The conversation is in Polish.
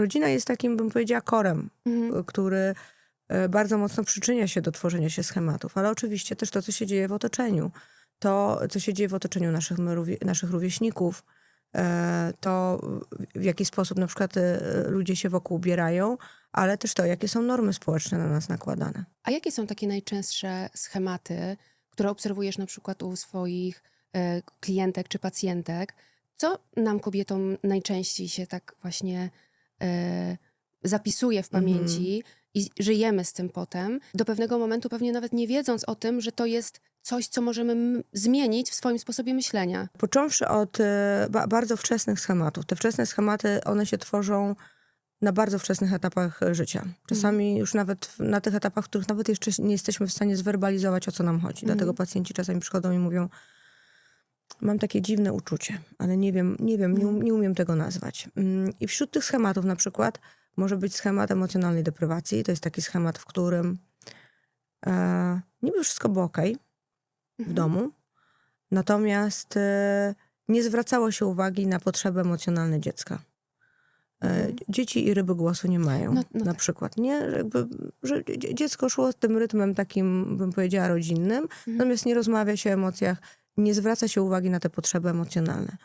Rodzina jest takim, bym powiedziała, korem, Mhm. y, który y, bardzo mocno przyczynia się do tworzenia się schematów, ale oczywiście też to, co się dzieje w otoczeniu. To, co się dzieje w otoczeniu naszych, naszych rówieśników, e, to w jaki sposób na przykład e, ludzie się wokół ubierają, ale też to, jakie są normy społeczne na nas nakładane. A jakie są takie najczęstsze schematy, które obserwujesz na przykład u swoich e, klientek czy pacjentek? Co nam kobietom najczęściej się tak właśnie e, zapisuje w pamięci i żyjemy z tym potem, do pewnego momentu pewnie nawet nie wiedząc o tym, że to jest coś, co możemy zmienić w swoim sposobie myślenia. Począwszy od e, ba- bardzo wczesnych schematów. Te wczesne schematy, one się tworzą na bardzo wczesnych etapach e, życia. Czasami już nawet na tych etapach, w których nawet jeszcze nie jesteśmy w stanie zwerbalizować, o co nam chodzi. Dlatego pacjenci czasami przychodzą i mówią, mam takie dziwne uczucie, ale nie wiem, nie wiem, nie, um- nie umiem tego nazwać. Mm, I wśród tych schematów na przykład może być schemat emocjonalnej deprywacji. To jest taki schemat, w którym e, niby wszystko było okej, w domu. Natomiast e, nie zwracało się uwagi na potrzeby emocjonalne dziecka. E, Mhm. Dzieci i ryby głosu nie mają, No- no na tak. przykład. Nie? Jakby, że dzie- dziecko szło tym rytmem takim, bym powiedziała, rodzinnym, Mhm. natomiast nie rozmawia się o emocjach, nie zwraca się uwagi na te potrzeby emocjonalne.